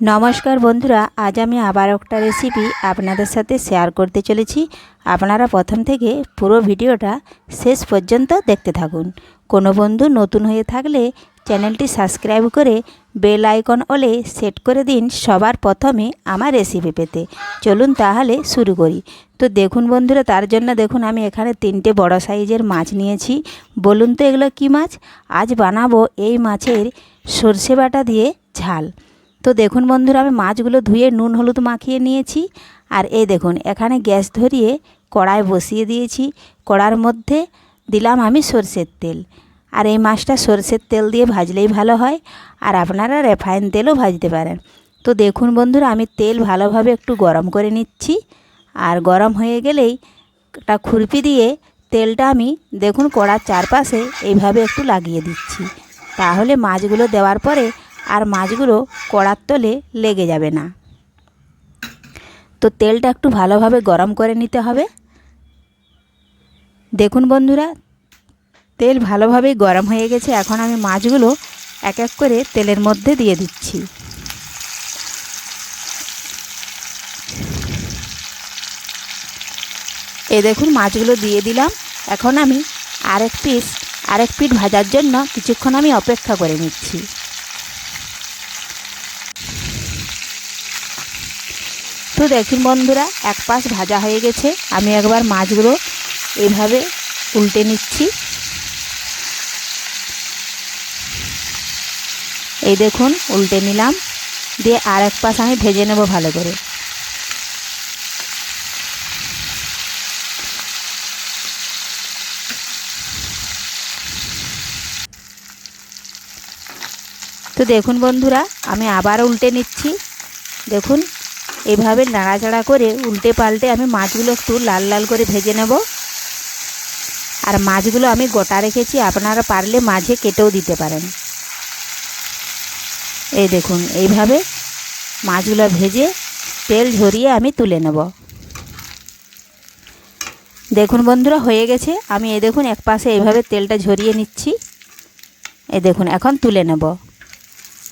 নমস্কার বন্ধুরা, আজ আমি আবার একটা রেসিপি আপনাদের সাথে শেয়ার করতে চলেছি। আপনারা প্রথম থেকে পুরো ভিডিওটা শেষ পর্যন্ত দেখতে থাকুন। কোনো বন্ধু নতুন হয়ে থাকলে চ্যানেলটি সাবস্ক্রাইব করে বেল আইকন ওলে সেট করে দিন সবার প্রথমে আমার রেসিপি পেতে। চলুন তাহলে শুরু করি। তো দেখুন বন্ধুরা, তার জন্য দেখুন আমি এখানে তিনটে বড় সাইজের মাছ নিয়েছি। বলুন তো এগুলো কী মাছ? আজ বানাবো এই মাছের সর্ষে বাটা দিয়ে ঝাল। তো দেখুন বন্ধুরা, আমি মাছগুলো ধুয়ে নুন, হলুদ মাখিয়ে নিয়েছি। আর এই দেখুন, এখানে গ্যাস ধরিয়ে কড়াই বসিয়ে দিয়েছি। কড়ার মধ্যে দিলাম আমি সর্ষের তেল। আর এই মাছটা সর্ষের তেল দিয়ে ভাজলেই ভালো হয়। আর আপনারা রেফাইন তেলও ভাজতে পারেন। তো দেখুন বন্ধুরা, আমি তেল ভালোভাবে একটু গরম করে নিচ্ছি। আর গরম হয়ে গেলেই একটা খুরপি দিয়ে তেলটা আমি দেখুন কড়ার চারপাশে এইভাবে একটু লাগিয়ে দিচ্ছি। তাহলে মাছগুলো দেওয়ার পরে আর মাছগুলো কড়ার তলে লেগে যাবে না। তো তেলটা একটু ভালোভাবে গরম করে নিতে হবে। দেখুন বন্ধুরা, তেল ভালোভাবেই গরম হয়ে গেছে। এখন আমি মাছগুলো এক এক করে তেলের মধ্যে দিয়ে দিচ্ছি। এ দেখুন, মাছগুলো দিয়ে দিলাম। এখন আমি আরেক পিস আরেক পিঠ ভাজার জন্য কিছুক্ষণ আমি অপেক্ষা করে নিচ্ছি। তো দেখুন বন্ধুরা, এক পাশ ভাজা হয়ে গেছে। আমি একবার মাছগুলো এইভাবে উল্টে নিচ্ছি। এই দেখুন, উল্টে নিলাম। দিয়ে আর এক পাশ আমি ভেজে নেব ভালো করে। তো দেখুন বন্ধুরা, আমি আবার উল্টে নিচ্ছি। দেখুন এভাবে নাড়াচাড়া করে উল্টে পাল্টে আমি মাছগুলো একটু লাল লাল করে ভেজে নেব। আর মাছগুলো আমি গোটা রেখেছি, আপনারা পারলে মাঝে কেটেও দিতে পারেন। এই দেখুন, এইভাবে মাছগুলো ভেজে তেল ঝরিয়ে আমি তুলে নেব। দেখুন বন্ধুরা, হয়ে গেছে। আমি এ দেখুন, এক পাশে এইভাবে তেলটা ঝরিয়ে নিচ্ছি। এ দেখুন, এখন তুলে নেব।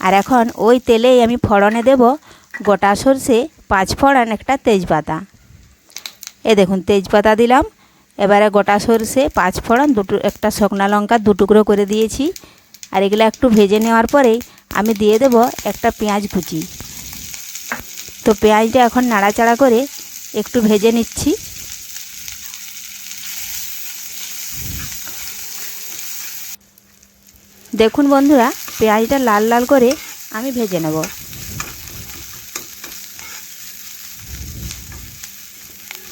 আর এখন ওই তেলেই আমি ফড়নে দেব গোটা সর্ষে পাঁচ ফোড়ন, একটা তেজপাতা। এ দেখুন, তেজপাতা দিলাম। এবারে গোটা সরষে, পাঁচ ফোড়ন, দুটো, একটা শুকনা লঙ্কা দু টুকরো করে দিয়েছি। আর এগুলো একটু ভেজে নেওয়ার পরেই আমি দিয়ে দেব একটা পেঁয়াজ কুচি। তো পেঁয়াজটা এখন নাড়াচাড়া করে একটু ভেজে নিচ্ছি। দেখুন বন্ধুরা, পেঁয়াজটা লাল লাল করে আমি ভেজে নেব।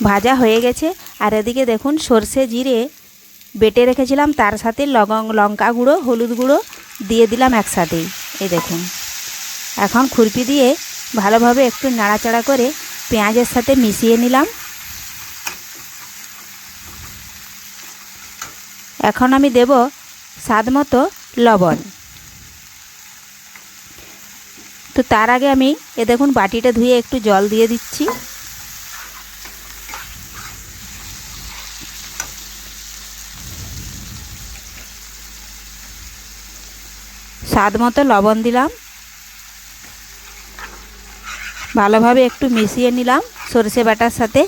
ভাজা হয়ে গেছে। আর এদিকে দেখুন সর্ষে জিরে বেটে রেখেছিলাম, তার সাথে লবং লঙ্কা গুঁড়ো, হলুদ গুঁড়ো দিয়ে দিলাম একসাথেই। এই দেখুন। এখন খুরপি দিয়ে ভালোভাবে একটু নাড়াচাড়া করে পেঁয়াজের সাথে মিশিয়ে নিলাম। এখন আমি দেব স্বাদ মতো লবণ। তো তার আগে আমি এ দেখুন বাটিটা ধুয়ে একটু জল দিয়ে দিচ্ছি। স্বাদ মতো লবণ দিলাম। ভালোভাবে একটু মিশিয়ে নিলাম সর্ষে বাটার সাথে।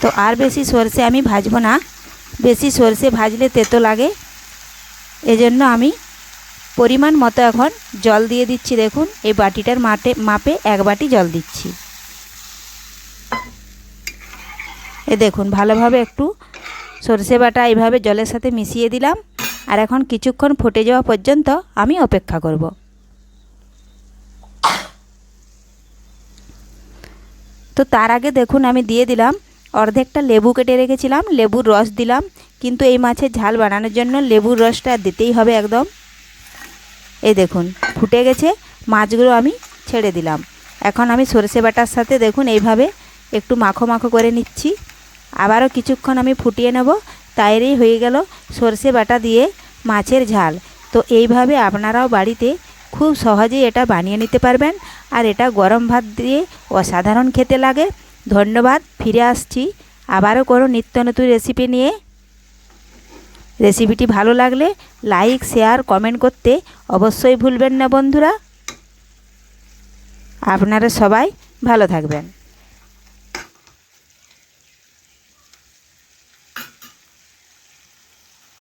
তো আর বেশি সর্ষে আমি ভাজবো না। বেশি সর্ষে ভাজলে তেতো লাগে। এজন্য আমি পরিমাণ মতো এখন জল দিয়ে দিচ্ছি দেখুন, এই বাটিটার মাটে মাপে এক বাটি জল দিচ্ছি। এ দেখুন, ভালোভাবে একটু সর্ষে বাটা এইভাবে জলের সাথে মিশিয়ে দিলাম। আর এখন কিছুক্ষণ ফুটে যাওয়া পর্যন্ত আমি অপেক্ষা করব। তো তার আগে দেখুন, আমি দিয়ে দিলাম, অর্ধেকটা লেবু কেটে রেখেছিলাম, লেবুর রস দিলাম, কিন্তু এই মাছের ঝাল বানানোর জন্য লেবুর রসটা দিতেই হবে একদম। এই দেখুন, ফুটে গেছে, মাছগুলো আমি ছেড়ে দিলাম। এখন আমি সরষে বাটার সাথে দেখুন, এইভাবে একটু মাখো মাখো করে নিচ্ছি। আবারও কিছুক্ষণ আমি ফুটিয়ে নেব তাইরেই হয়ে গেল সর্ষে বাটা দিয়ে মাছের ঝাল। তো এইভাবে আপনারাও বাড়িতে খুব সহজেই এটা বানিয়ে নিতে পারবেন। আর এটা গরম ভাত দিয়ে অসাধারণ খেতে লাগে। ধন্যবাদ, ফিরে আসছি। আবারও কোনো নিত্য নতুন রেসিপি নিয়ে। রেসিপিটি ভালো লাগলে লাইক শেয়ার কমেন্ট করতে অবশ্যই ভুলবেন না বন্ধুরা। আপনারা সবাই ভালো থাকবেন।